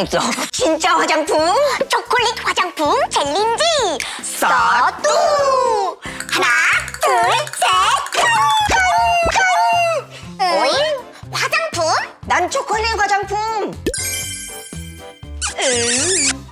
맛있어. 진짜 화장품 초콜릿 화장품 챌린지 스타트! 하나 둘셋 오일 화장품 난 초콜릿 화장품.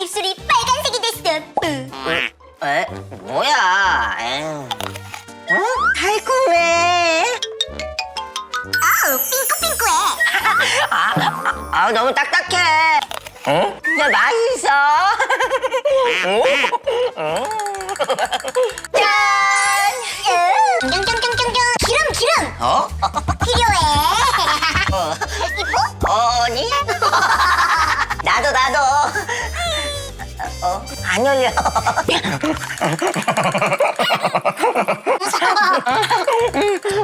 입술이 빨간색이 됐어 에? 뭐야? 에휴. 어? 달콤해. 아우 핑크핑크해 아, 아, 아, 너무 딱딱해. 어? 근데 맛있어. 짠! 쫑쫑쫑쫑쫑 기름 기름 어? 필요해 어. 이뻐? 어니? 나도 나도. 어? 안 열려.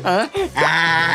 아.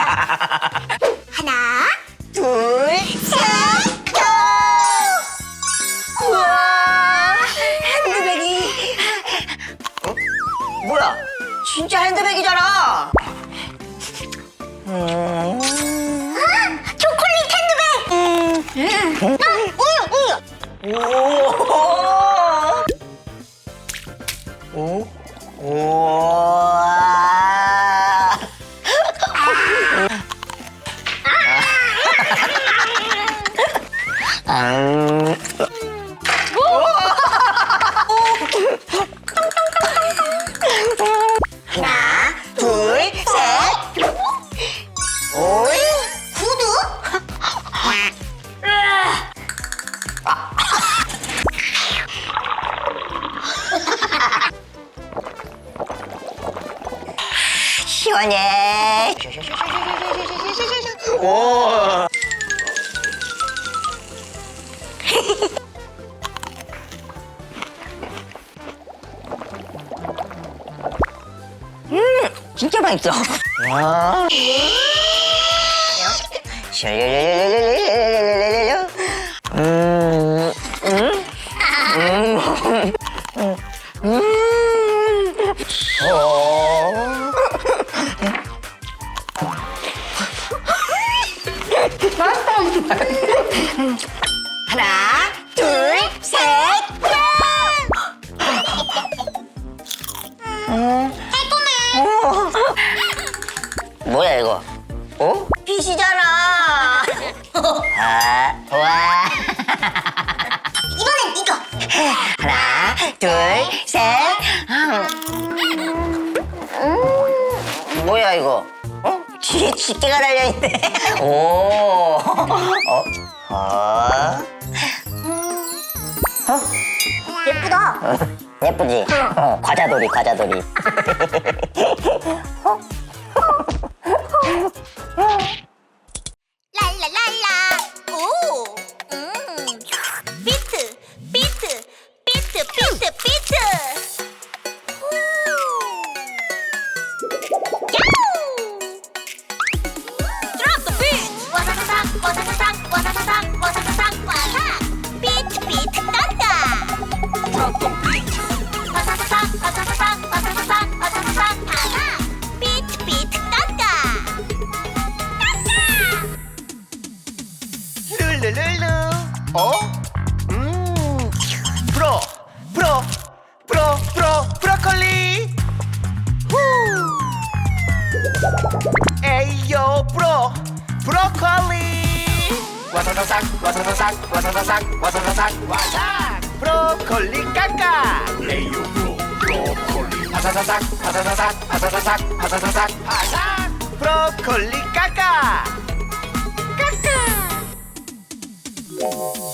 진짜 맛있어. 와. 하나. 하나, 둘, 셋. 음. 뭐야 이거? 어? 뒤에 집게가 달려 있네. 오. 어? 어? 예쁘다 예쁘지? 어, 과자돌이, 과자돌이. 랄 에이요 브로. 브로콜리. 와사사삭 와사사삭 와사사삭 와사사삭 와삭 브로콜리 깎아. 에이요 브로 브로콜리. 와사사삭 와사사삭 와사사삭 와사사삭 와삭 브로콜리 깎아. 랄랄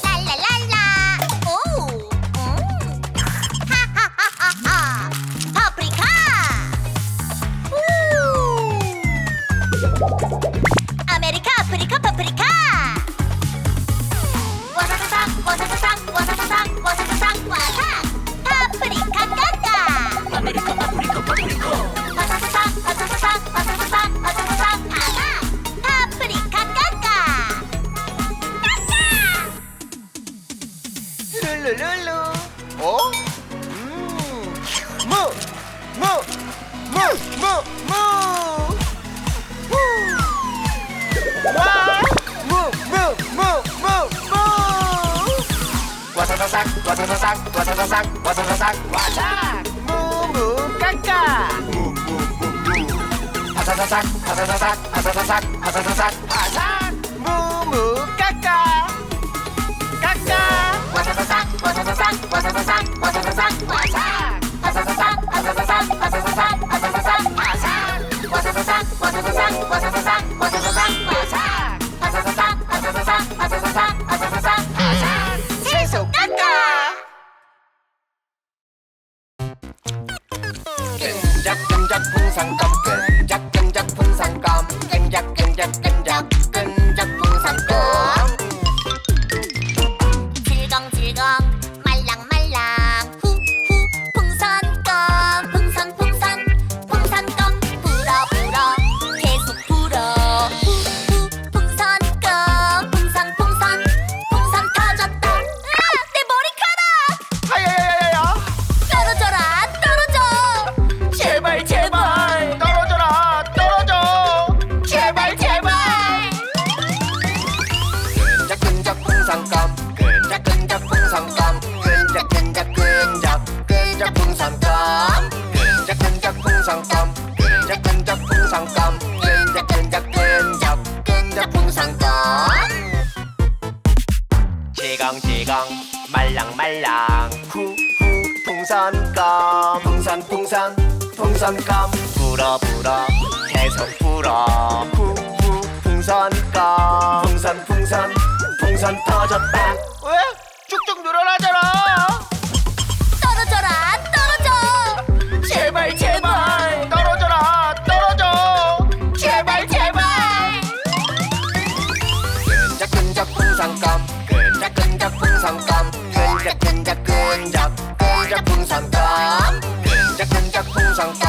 masak, masak, masak, masak, masak, masak, masak, masak. Bumbu kakak. Bumbu, bumbu. Masak, masak, masak, masak, masak, masak, masak, masak, masak. Bumbu kakak. Kakak. Masak, masak, masak, masak, masak, masak, masak, masak, masak. Masak, masak, masak, masak, masak, masak, masak. 찌강찌강. 말랑말랑. 후후 풍선껌. 풍선풍선 풍선껌. 불어불어. 계속 불어. 후후 풍선껌. 풍선풍선 풍선 터졌다. 왜? 上。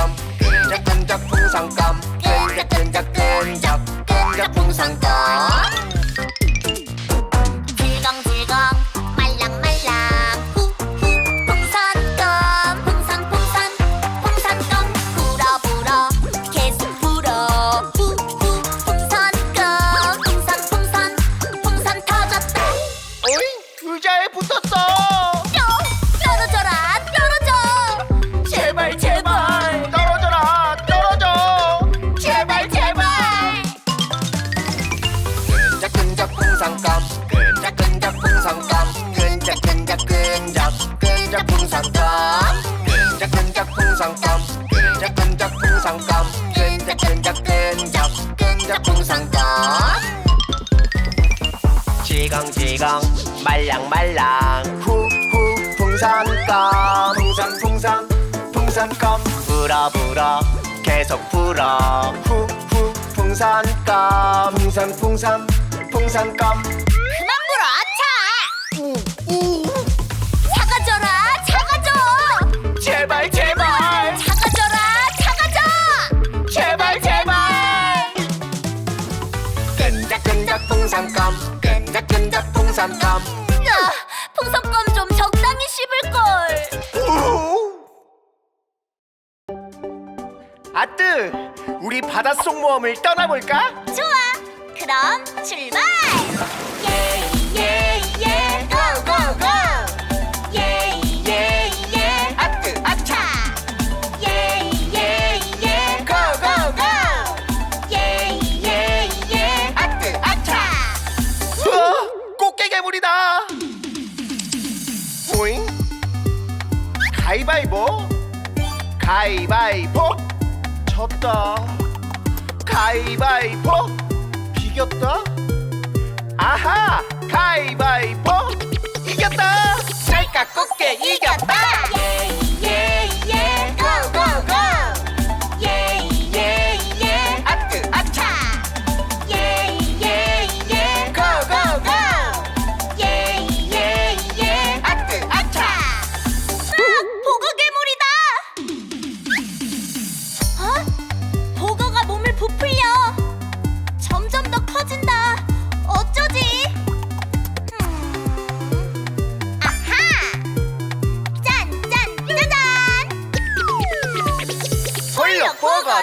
풍성풍성 풍성꽃 질겅질겅 말랑말랑. 후후 풍선껌 풍선풍선 풍선껌 불어불어 계속 불어. 후후 풍선껌 풍선풍선 풍선껌 풍선껌 야, 풍선껌 좀 적당히 씹을걸 아뜨 우리 바닷속 모험을 떠나볼까? 좋아 그럼 출발 예! 가위바위보 가위바위보? 졌다. 가위바위보? 비겼다. 아하! 가위바위보? 이겼다! 잘 깎고 게 이겼다!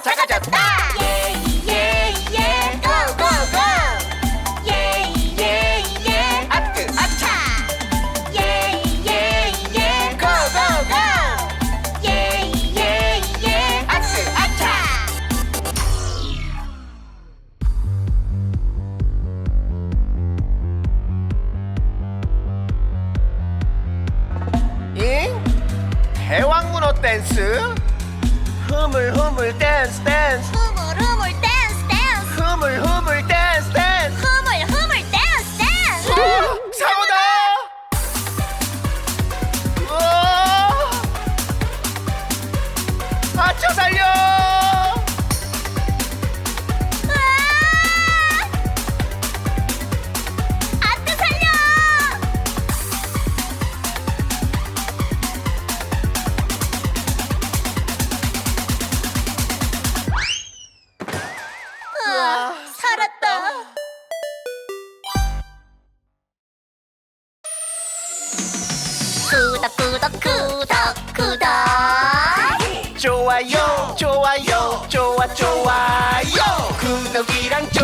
찾아줬다 예예예 고고고 예예예 업그 업차 예예예 고고고 예예예 업그 업차 잉? 대왕문어 댄스? Hummer, Hummer, dance, dance. 좋아요 좋아요 좋아 좋아요 구독이랑 좋아요